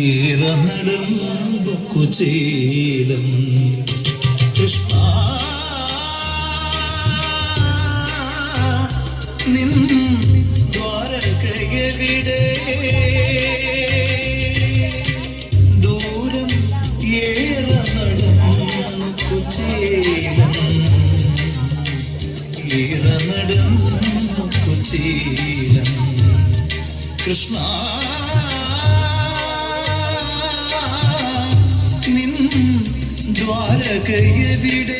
ഈറനടന്നു കുചേലം കൃഷ്ണ നിൻ ദ്വാരകയെവിടെ? ദൂരം ഏറെ നടന്നു കുചേലം ഏറെ നടന്നു കുചേലം കൃഷ്ണ ദ്വാരകയെവിടെ പിടിക്കട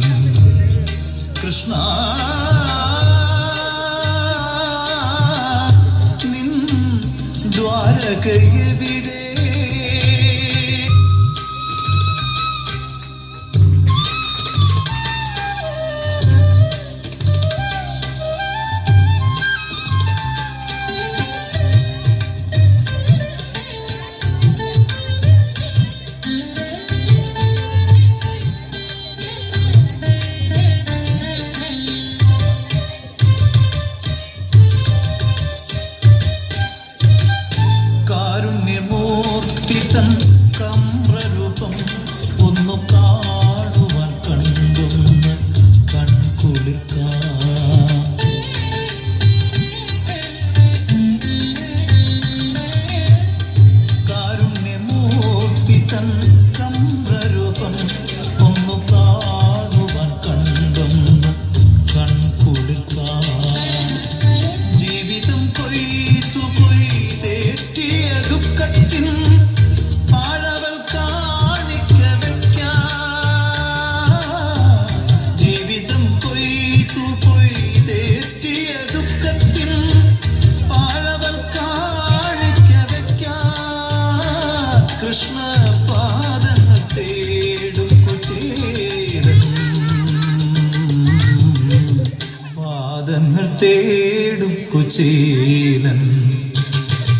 一生。തേടും കുചേലൻ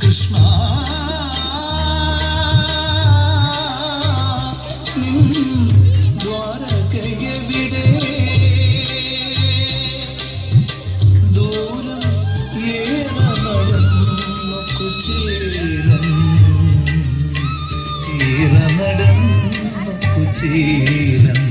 കൃഷ്ണ ദ്വാരകയെവിടെ ദൂരം നടന്നു കുചേലൻ